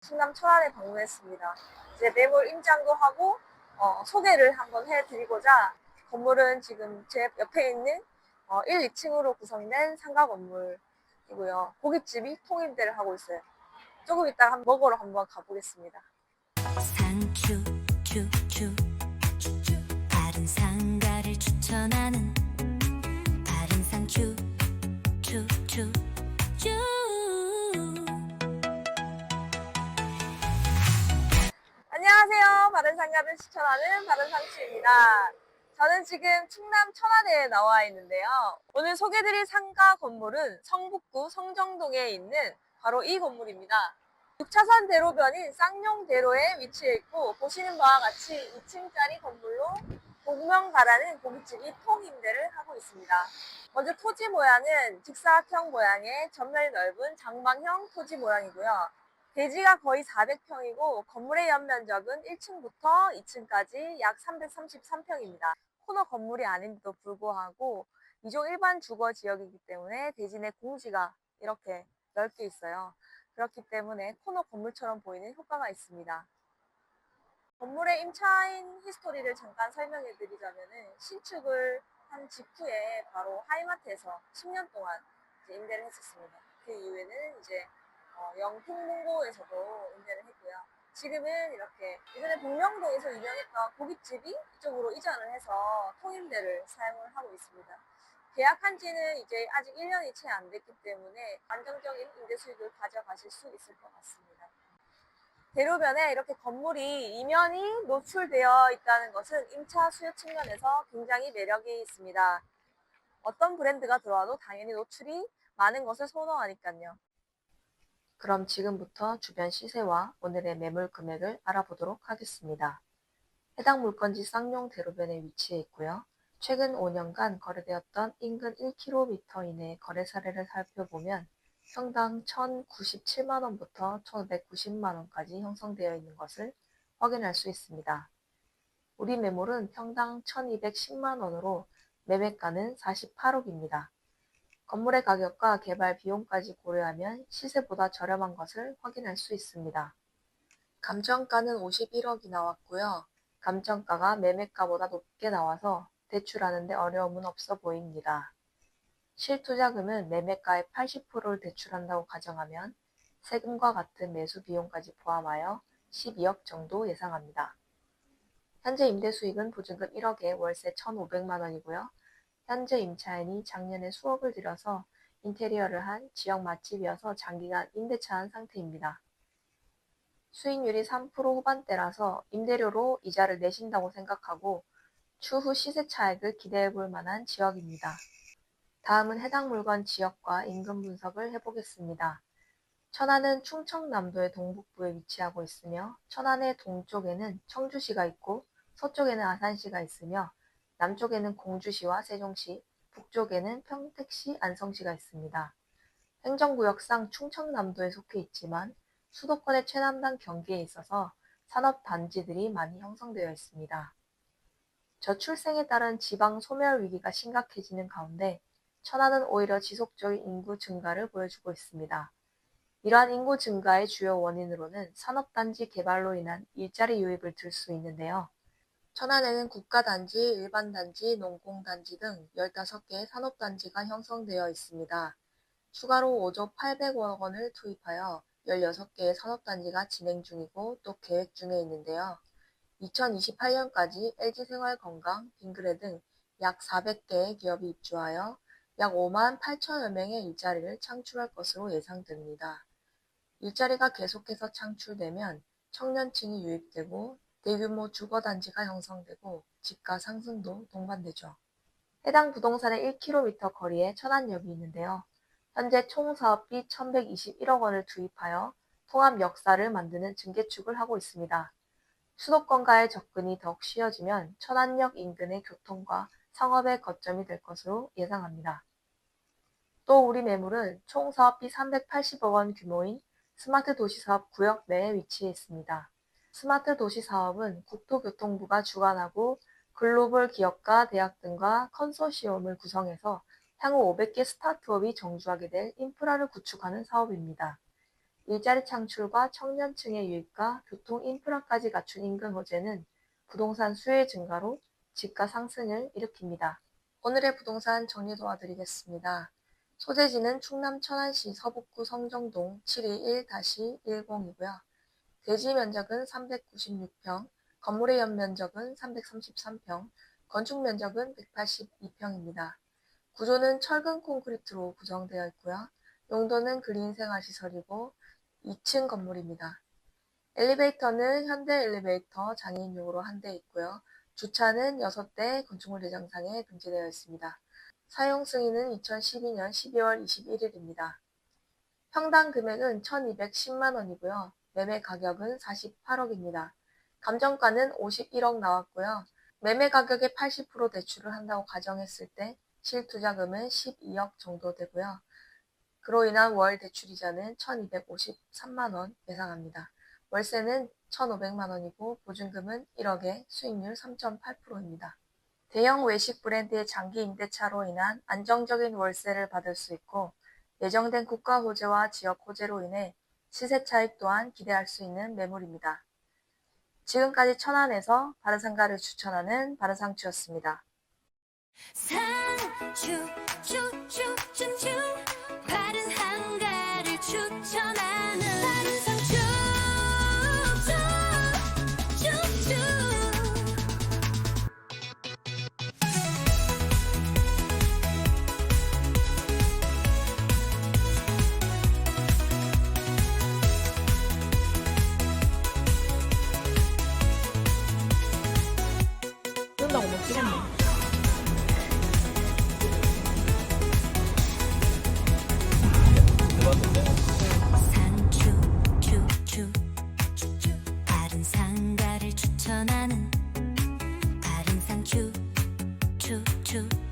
충남 천안에 방문했습니다. 이제 매물 임장도 하고 어, 소개를 한번 해드리고자 건물은 지금 제 옆에 있는 어, 1, 2층으로 구성된 상가 건물이고요. 고깃집이 통임대를 하고 있어요. 조금 이따가 한 먹으러 한번 가보겠습니다. 상추 추추 다른 상가를 추천하는 다른 상추 추추 쭈 안녕하세요. 바른 상가를 추천하는 바른 상추입니다. 저는 지금 충남 천안에 나와 있는데요. 오늘 소개드릴 상가 건물은 성북구 성정동에 있는 바로 이 건물입니다. 6차선 대로변인 쌍용대로에 위치해 있고 보시는 바와 같이 2층짜리 건물로 복명가라는 고깃집이 통임대를 하고 있습니다. 먼저 토지 모양은 직사각형 모양의 전면이 넓은 장방형 토지 모양이고요. 대지가 거의 400평이고 건물의 연면적은 1층부터 2층까지 약 333평입니다. 코너 건물이 아닌데도 불구하고 이종 일반 주거 지역이기 때문에 대지 내 공지가 이렇게 넓게 있어요. 그렇기 때문에 코너 건물처럼 보이는 효과가 있습니다. 건물의 임차인 히스토리를 잠깐 설명해 드리자면은 신축을 한 직후에 바로 하이마트에서 10년 동안 임대를 했었습니다. 그 이후에는 이제 어, 영풍문고에서도 임대를 했고요. 지금은 이렇게 예전에 복명동에서 유명했던 고깃집이 이쪽으로 이전을 해서 통임대를 사용을 하고 있습니다. 계약한 지는 이제 아직 1년이 채 안 됐기 때문에 안정적인 임대 수익을 가져가실 수 있을 것 같습니다. 대로변에 이렇게 건물이 이면이 노출되어 있다는 것은 임차 수요 측면에서 굉장히 매력이 있습니다. 어떤 브랜드가 들어와도 당연히 노출이 많은 것을 선호하니까요. 그럼 지금부터 주변 시세와 오늘의 매물 금액을 알아보도록 하겠습니다. 해당 물건지 쌍용 대로변에 위치해 있고요. 최근 5년간 거래되었던 인근 1km 이내 거래 사례를 살펴보면 평당 1,097만원부터 1,590만원까지 형성되어 있는 것을 확인할 수 있습니다. 우리 매물은 평당 1,210만원으로 매매가는 48억입니다. 건물의 가격과 개발 비용까지 고려하면 시세보다 저렴한 것을 확인할 수 있습니다. 감정가는 51억이 나왔고요. 감정가가 매매가보다 높게 나와서 대출하는데 어려움은 없어 보입니다. 실투자금은 매매가의 80%를 대출한다고 가정하면 세금과 같은 매수 비용까지 포함하여 12억 정도 예상합니다. 현재 임대 수익은 보증금 1억에 월세 1,500만 원이고요. 현재 임차인이 작년에 수억을 들여서 인테리어를 한 지역 맛집이어서 장기간 임대차한 상태입니다. 수익률이 3% 후반대라서 임대료로 이자를 내신다고 생각하고 추후 시세 차익을 기대해 볼 만한 지역입니다. 다음은 해당 물건 지역과 인근 분석을 해보겠습니다. 천안은 충청남도의 동북부에 위치하고 있으며 천안의 동쪽에는 청주시가 있고 서쪽에는 아산시가 있으며 남쪽에는 공주시와 세종시, 북쪽에는 평택시, 안성시가 있습니다. 행정구역상 충청남도에 속해 있지만 수도권의 최남단 경계에 있어서 산업단지들이 많이 형성되어 있습니다. 저출생에 따른 지방 소멸 위기가 심각해지는 가운데 천안은 오히려 지속적인 인구 증가를 보여주고 있습니다. 이러한 인구 증가의 주요 원인으로는 산업단지 개발로 인한 일자리 유입을 들 수 있는데요. 천안에는 국가단지, 일반단지, 농공단지 등 15개의 산업단지가 형성되어 있습니다. 추가로 5조 800억 원을 투입하여 16개의 산업단지가 진행 중이고 또 계획 중에 있는데요. 2028년까지 LG생활건강, 빙그레 등 약 400개의 기업이 입주하여 약 5만 8천여 명의 일자리를 창출할 것으로 예상됩니다. 일자리가 계속해서 창출되면 청년층이 유입되고 대규모 주거단지가 형성되고 집가 상승도 동반되죠. 해당 부동산의 1km 거리에 천안역이 있는데요. 현재 총 사업비 1121억 원을 투입하여 통합 역사를 만드는 증개축을 하고 있습니다. 수도권과의 접근이 더욱 쉬워지면 천안역 인근의 교통과 상업의 거점이 될 것으로 예상합니다. 또 우리 매물은 총 사업비 380억 원 규모인 스마트 도시 사업 구역 내에 위치해 있습니다. 스마트 도시 사업은 국토교통부가 주관하고 글로벌 기업과 대학 등과 컨소시엄을 구성해서 향후 500개 스타트업이 정주하게 될 인프라를 구축하는 사업입니다. 일자리 창출과 청년층의 유입과 교통 인프라까지 갖춘 인근 호재는 부동산 수요의 증가로 집가 상승을 일으킵니다. 오늘의 부동산 정리 도와드리겠습니다. 소재지는 충남 천안시 서북구 성정동 721-10이고요. 대지 면적은 396평, 건물의 연면적은 333평, 건축 면적은 182평입니다. 구조는 철근 콘크리트로 구성되어 있고요. 용도는 그린 생활시설이고 2층 건물입니다. 엘리베이터는 현대 엘리베이터 장애인용으로 한 대 있고요. 주차는 6대 건축물 대장상에 등재되어 있습니다. 사용 승인은 2012년 12월 21일입니다. 평당 금액은 1210만 원이고요. 매매 가격은 48억입니다. 감정가는 51억 나왔고요. 매매 가격의 80% 대출을 한다고 가정했을 때 실투자금은 12억 정도 되고요. 그로 인한 월 대출이자는 1253만 원 예상합니다. 월세는 1,500만 원이고 보증금은 1억에 수익률 3.8%입니다. 대형 외식 브랜드의 장기 임대차로 인한 안정적인 월세를 받을 수 있고 예정된 국가 호재와 지역 호재로 인해 시세 차익 또한 기대할 수 있는 매물입니다. 지금까지 천안에서 바르상가를 추천하는 바르상추였습니다. 상추 추추추추 추천하는 바른 상추 추추 추